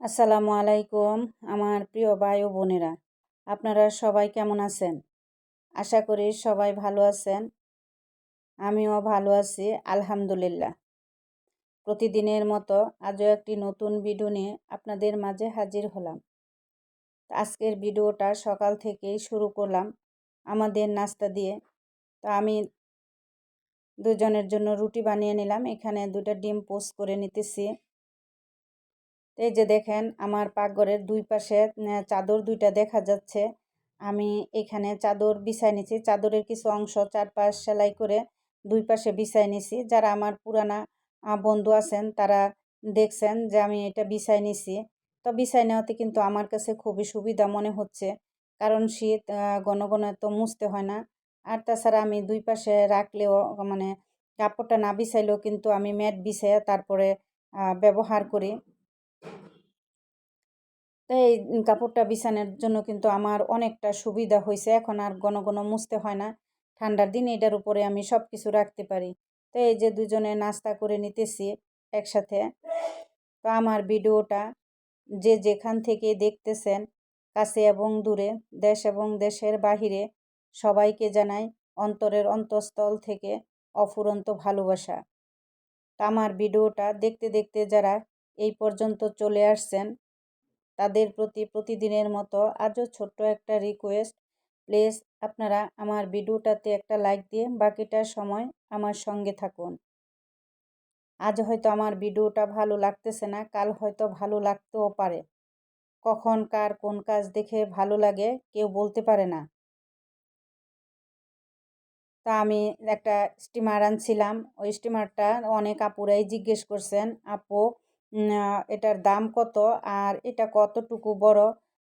আসসালামু আলাইকুম, আমার প্রিয় ভাই ও বোনেরা। আপনারা সবাই কেমন আছেন? আশা করি সবাই ভালো আছেন। আমিও ভালো আছি, আলহামদুলিল্লাহ। প্রতিদিনের মতো আজও একটি নতুন ভিডিও নিয়ে আপনাদের মাঝে হাজির হলাম। আজকের ভিডিওটা সকাল থেকেই শুরু করলাম আমাদের নাস্তা দিয়ে। তো আমি দুজনের জন্য রুটি বানিয়ে নিলাম। এখানে দুটা ডিম পোস্ট করে নিতেছি। এই যে দেখেন, আমার পাকঘরের দুই পাশে চাদর দুইটা দেখা যাচ্ছে। আমি এখানে চাদর বিছাই নিছি। চাদরের কিছু অংশ চারপাশ সেলাই করে দুই পাশে বিছাই নিছি। যারা আমার পুরানা বন্ধু আছেন, তারা দেখছেন যে আমি এটা বিছাই নিছি। তো বিছাই নেওয়াতে কিন্তু আমার কাছে খুবই সুবিধা মনে হচ্ছে। কারণ শীত ঘন ঘন তো মুছতে হয় না। আর তাছাড়া আমি দুই পাশে রাখলেও মানে কাপড়টা না বিছাইলেও কিন্তু আমি ম্যাট বিছাই তারপরে ব্যবহার করি। তো এই কাপড়টা বিছানোর জন্য কিন্তু আমার অনেকটা সুবিধা হয়েছে। এখন আর ঘন ঘন মুছতে হয় না। ঠান্ডার দিনে এটার উপরে আমি সব কিছু রাখতে পারি। তো এই যে দুজনে নাস্তা করে নিতেছি একসাথে, তো আমার ভিডিওটা যে যেখান থেকে দেখতেছেন, কাছে এবং দূরে, দেশ এবং দেশের বাহিরে, সবাইকে জানাই অন্তরের অন্তঃস্থল থেকে অফুরন্ত ভালোবাসা। আমার ভিডিওটা দেখতে দেখতে যারা এই পর্যন্ত চলে আসছেন তাদের প্রতি প্রতিদিনের মতো আজও ছোট্ট একটা রিকোয়েস্ট প্লিজ আপনারা আমার ভিডিওটাতে একটা লাইক দিয়ে বাকিটা সময় আমার সঙ্গে থাকুন। আজ হয়তো আমার ভিডিওটা ভালো লাগতেছে না, কাল হয়তো ভালো লাগতেও পারে। কখন, কার, কোন কাজ দেখে ভালো লাগে কেউ বলতে পারে না। তা আমি একটা স্টিমার আনছিলাম, ওই স্টিমারটা অনেক আপুরাই জিজ্ঞেস করছেন, আপু এটার দাম কত? আর এটা কতটুকু বড়?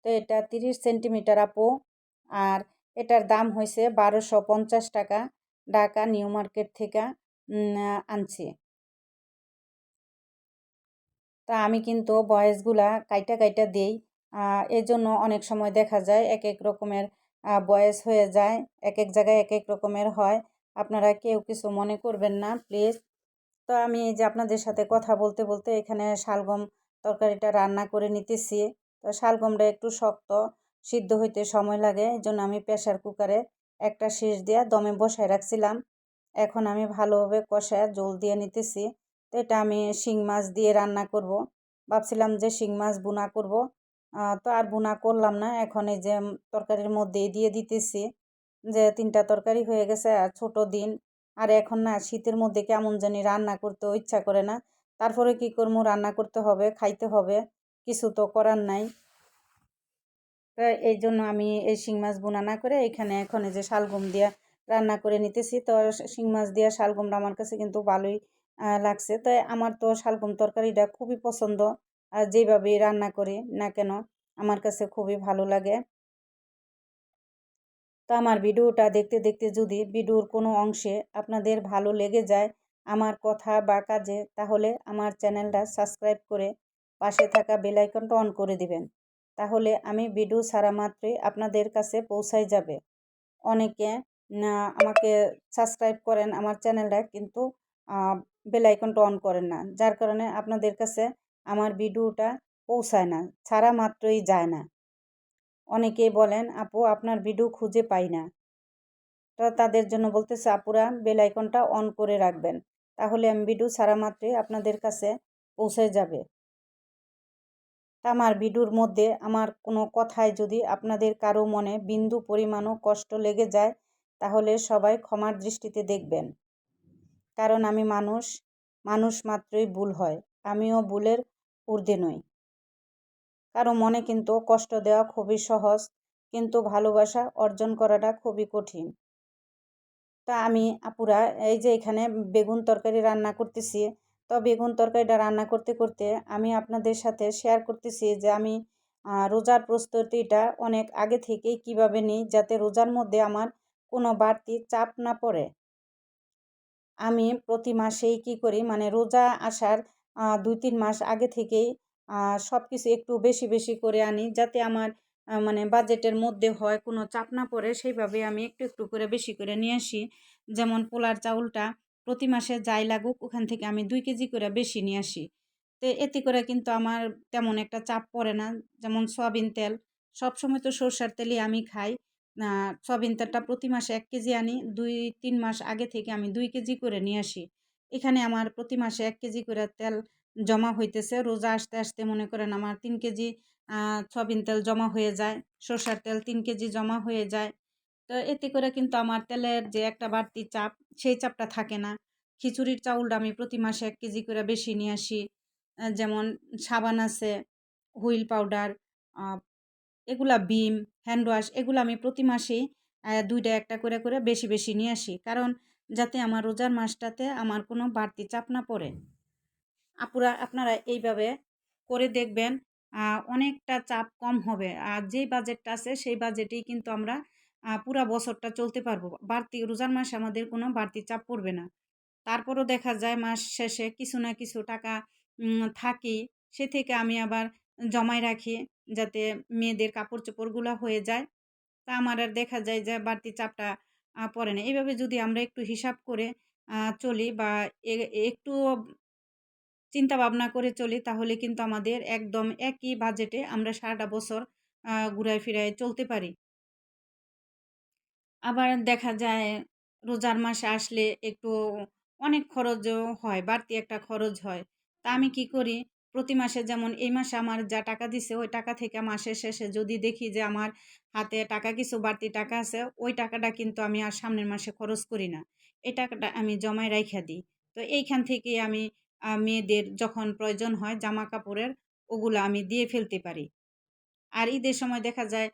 তো এটা তিরিশ সেন্টিমিটার, আপু। আর এটার দাম হয়েছে বারোশো পঞ্চাশ টাকা ঢাকা নিউ মার্কেট থেকে আনছি। তা আমি কিন্তু বয়েসগুলা কাইটা কাইটা দেই। এই জন্য অনেক সময় দেখা যায় এক এক রকমের বয়েস হয়ে যায় এক এক জায়গায় এক এক রকমের হয়। আপনারা কেউ কিছু মনে করবেন না, প্লিজ। তো আমি যে আপনাদের সাথে কথা বলতে বলতে এখানে শালগম তরকারিটা রান্না করে নিতেছি। তো শালগমটা একটু শক্ত, সিদ্ধ হইতে সময় লাগে এই জন্য আমি প্রেশার কুকারে একটা শীষ দিয়ে দমে বসায় রাখছিলাম। এখন আমি ভালোভাবে কষায় জল দিয়ে নিতেছি। তো এটা আমি শিং মাছ দিয়ে রান্না করব। ভাবছিলাম যে শিং মাছ বুনা করব। তো আর বুনা করলাম না। এখন এই যে তরকারির মধ্যে দিয়ে দিতেছি। যে তিনটা তরকারি হয়ে গেছে, আর ছোট দিন। আর এখন না শীতের মধ্যে কেমন জানি রান্না করতেও ইচ্ছা করে না। তারপরে কি করব? রান্না করতে হবে, খাইতে হবে। কিছু তো করার নাই। তো এই জন্য আমি এই শিং মাছ বোনা না করে এখানে এখন এই যে শালগম দিয়া রান্না করে নিতেছি। তো শিং মাছ দিয়া শালগমটা আমার কাছে কিন্তু ভালোই লাগছে। তাই আমার তো শালগম তরকারিটা খুবই পছন্দ। আর যেভাবে রান্না করি না কেন, আমার কাছে খুবই ভালো লাগে। তো আমার ভিডিওটা দেখতে দেখতে যদি ভিডিওর কোনো অংশে আপনাদের ভালো লেগে যায় আমার কথা বা কাজে, তাহলে আমার চ্যানেলটা সাবস্ক্রাইব করে পাশে থাকা বেলাইকনটা অন করে দিবেন। তাহলে আমি ভিডিও ছাড়া মাত্রই আপনাদের কাছে পৌঁছাই যাবে। অনেকে আমাকে সাবস্ক্রাইব করেন আমার চ্যানেলটা কিন্তু বেলাইকনটা অন করেন না। যার কারণে আপনাদের কাছে আমার ভিডিওটা পৌঁছায় না, ছাড়া মাত্রই যায় না। অনেকেই বলেন, আপু, আপনার ভিডিও খুঁজে পাই না। তো তাদের জন্য বলতেছে, আপুরা, বেল আইকনটা অন করে রাখবেন, তাহলে আমি ভিডিও সারা মাত্রই আপনাদের কাছে পৌঁছে যাবে। আমার ভিডিওর মধ্যে আমার কোনো কথায় যদি আপনাদের কারও মনে বিন্দু পরিমাণও কষ্ট লেগে যায়, তাহলে সবাই ক্ষমার দৃষ্টিতে দেখবেন। কারণ আমি মানুষ মানুষ মাত্রই ভুল হয়, আমিও ভুলের ঊর্ধ্বে নই। কারও মনে কিন্তু কষ্ট দেওয়া খুবই সহজ, কিন্তু ভালোবাসা অর্জন করাটা খুবই কঠিন। তা আমি, আপুরা, এই যে এখানে বেগুন তরকারি রান্না করতেছি, তো বেগুন তরকারিটা রান্না করতে করতে আমি আপনাদের সাথে শেয়ার করতেছি যে আমি রোজার প্রস্তুতিটা অনেক আগে থেকেই কীভাবে নিই যাতে রোজার মধ্যে আমার কোনো বাড়তি চাপ না পড়ে। আমি প্রতি মাসেই কি করি মানে রোজা আসার দুই তিন মাস আগে থেকেই সব কিছু একটু বেশি বেশি করে আনি যাতে আমার মানে বাজেটের মধ্যে হয়, কোনো চাপ না পড়ে, সেইভাবে আমি একটু একটু করে বেশি করে নিয়ে আসি। যেমন পোলার চাউলটা প্রতি মাসে যাই লাগুক, ওখান থেকে আমি দুই কেজি করে বেশি নিয়ে আসি। তো এতে করে কিন্তু আমার তেমন একটা চাপ পড়ে না। যেমন সয়াবিন তেল, সবসময় তো সরষার তেলই আমি খাই। সয়াবিন তেলটা প্রতি মাসে এক কেজি আনি, দুই, তিন মাস আগে থেকে আমি দুই কেজি করে নিয়ে আসি। এখানে আমার প্রতি মাসে এক কেজি করে তেল জমা হইতেছে। রোজা আসতে আসতে মনে করেন আমার তিন কেজি সয়াবিন তেল জমা হয়ে যায়, সরষার তেল তিন কেজি জমা হয়ে যায়। তো এতে করে কিন্তু আমার তেলের যে একটা বাড়তি চাপ, সেই চাপটা থাকে না। খিচুড়ির চাউলটা আমি প্রতি মাসে এক কেজি করে বেশি নিয়ে আসি। যেমন সাবান আছে, হুইল পাউডার এগুলা বিম, হ্যান্ড ওয়াশ, এগুলো আমি প্রতি মাসেই দুইটা একটা করে করে বেশি বেশি নিয়ে আসি। কারণ যাতে আমার রোজার মাসটাতে আমার কোনো বাড়তি চাপ না পড়ে। আপুরা আপনারা এইভাবে করে দেখবেন অনেকটা চাপ কম হবে। আর যেই বাজেটটা আছে, সেই বাজেটেই কিন্তু আমরা পুরা বছরটা চলতে পারব। বাড়তি, রোজার মাসে আমাদের কোনো বাড়তি চাপ পড়বে না। তারপরও দেখা যায়, মাস শেষে কিছু না কিছু টাকা থাকি, সে থেকে আমি আবার জমায় রাখি যাতে মেয়েদের কাপড় চোপড়গুলো হয়ে যায়। তা আমার আর দেখা যায় যে বাড়তি চাপটা পড়ে না। এইভাবে যদি আমরা একটু হিসাব করে চলি বা একটু চিন্তা ভাবনা করে চলি, তাহলে কিন্তু আমাদের একদম একই বাজেটে আমরা সারাটা বছর ঘুরায় ফিরায় চলতে পারি। আবার দেখা যায় রোজার মাসে আসলে একটু অনেক খরচও হয়, বাড়তি একটা খরচ হয়। তা আমি কি করি? প্রতি মাসে যেমন এই মাসে আমার যা টাকা দিছে, ওই টাকা থেকে মাসের শেষে যদি দেখি যে আমার হাতে টাকা, কিছু বাড়তি টাকা আছে, ওই টাকাটা কিন্তু আমি আর সামনের মাসে খরচ করি না। এই টাকাটা আমি জমায় রাইখা দিই। তো এইখান থেকে আমি মেয়েদের যখন প্রয়োজন হয় জামা কাপড়ের ওগুলো আমি দিয়ে ফেলতে পারি। আর ঈদের সময় দেখা যায়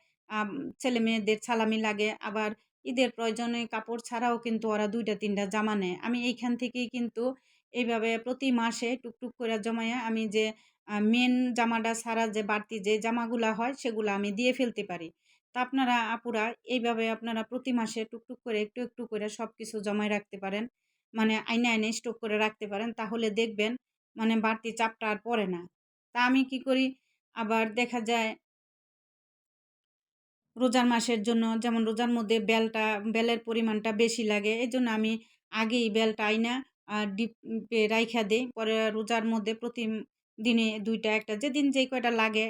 ছেলে মেয়েদের ছালামি লাগে। আবার ঈদের প্রয়োজনে কাপড় ছাড়াও কিন্তু ওরা দুইটা, তিনটা জামা নেয়। আমি এইখান থেকেই কিন্তু এইভাবে প্রতি মাসে টুকটুক করে জমাইয়া আমি যে মেন জামাটা ছাড়া যে বাড়তি যে জামাগুলা হয়, সেগুলো আমি দিয়ে ফেলতে পারি। তা আপনারা, আপুরা, এইভাবে আপনারা প্রতি মাসে টুকটুক করে একটু একটু করে সব কিছু জমায় রাখতে পারেন। মানে আইনে আইনে স্টক করে রাখতে পারেন, তাহলে দেখবেন মানে বাড়তি চাপটা আর পড়ে না। তা আমি কি করি? আবার দেখা যায় রোজার মাসের জন্য, যেমন রোজার মধ্যে বেলটা, বেলের পরিমাণটা বেশি লাগে এই জন্য আমি আগেই বেলটা আইনা ডিপে রাইখা দিই। পরে রোজার মধ্যে প্রতি দিনে দুইটা, একটা, যেদিন যেই কয়টা লাগে,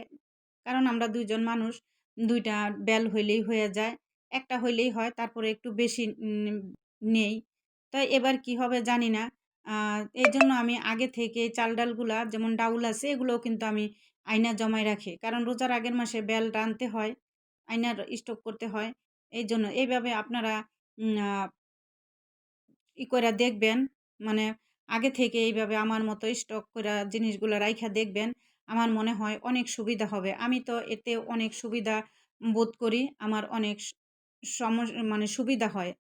কারণ আমরা দুইজন মানুষ, দুইটা বেল হইলেই হয়ে যায়। একটা হইলেই হয়, তারপরে একটু বেশি নেই। তো এবার কি হবে জানি না। এই জন্য আমি আগে থেকে চাল ডালগুলা, যেমন ডাউল আছে, এগুলোও কিন্তু আমি আয়না জমায় রাখি। কারণ রোজার আগের মাসে বেল টানতে হয়, আয়নার স্টক করতে হয় এই জন্য এইভাবে আপনারা ই করে দেখবেন মানে আগে থেকে এইভাবে আমার মতো স্টক করে জিনিসগুলো রাইখা দেখবেন, আমার মনে হয় অনেক সুবিধা হবে। আমি তো এতে অনেক সুবিধা বোধ করি, আমার অনেক সমস্যা মানে সুবিধা হয়।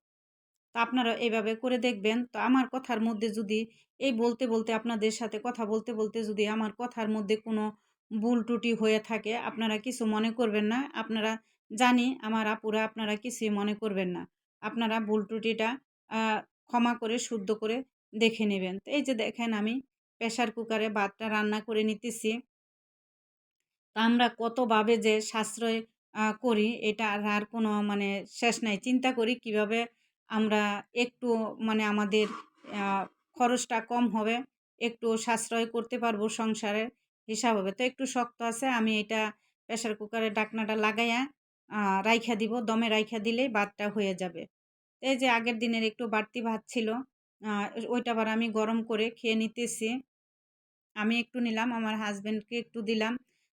তো আপনারা এইভাবে করে দেখবেন। তো আমার কথার মধ্যে যদি এই বলতে বলতে আপনাদের সাথে কথা বলতে বলতে যদি আমার কথার মধ্যে কোনো ভুল ত্রুটি হয়ে থাকে, আপনারা কিছু মনে করবেন না। আপনারা জানি আমার আপুরা আপনারা কিছুই মনে করবেন না। আপনারা ভুল ত্রুটিটা ক্ষমা করে, শুদ্ধ করে দেখে নেবেন। তো এই যে দেখেন আমি প্রেশার কুকারে ভাতটা রান্না করে নিতেছি। তা আমরা কতভাবে যে সাশ্রয় করি, এটা আর কোনো মানে শেষ নাই। চিন্তা করি কীভাবে আমরা একটু মানে আমাদের খরচটা কম হবে, একটু সাশ্রয় করতে পারব সংসারের হিসাব। হবে তো একটু শক্ত আছে, আমি এটা প্রেশার কুকারে ডাকনাটা লাগাইয়া রাইখা দিব, দমে রাইখা দিলেই ভাতটা হয়ে যাবে। এই যে আগের দিনের একটু বাড়তি ভাত ছিল ওইটা আবার আমি গরম করে খেয়ে নিতেছি। আমি একটু নিলাম, আমার হাজব্যান্ডকে একটু দিলাম।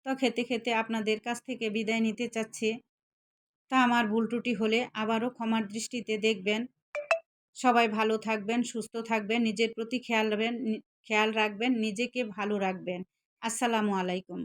তো খেতে খেতে আপনাদের কাছ থেকে বিদায় নিতে চাচ্ছি। তা আমার ভুল ত্রুটি হলে আবারও ক্ষমার দৃষ্টিতে দেখবেন। সবাই ভালো থাকবেন, সুস্থ থাকবেন, নিজের প্রতি খেয়াল রাখবেন খেয়াল রাখবেন, নিজেকে ভালো রাখবেন। আসসালামু আলাইকুম।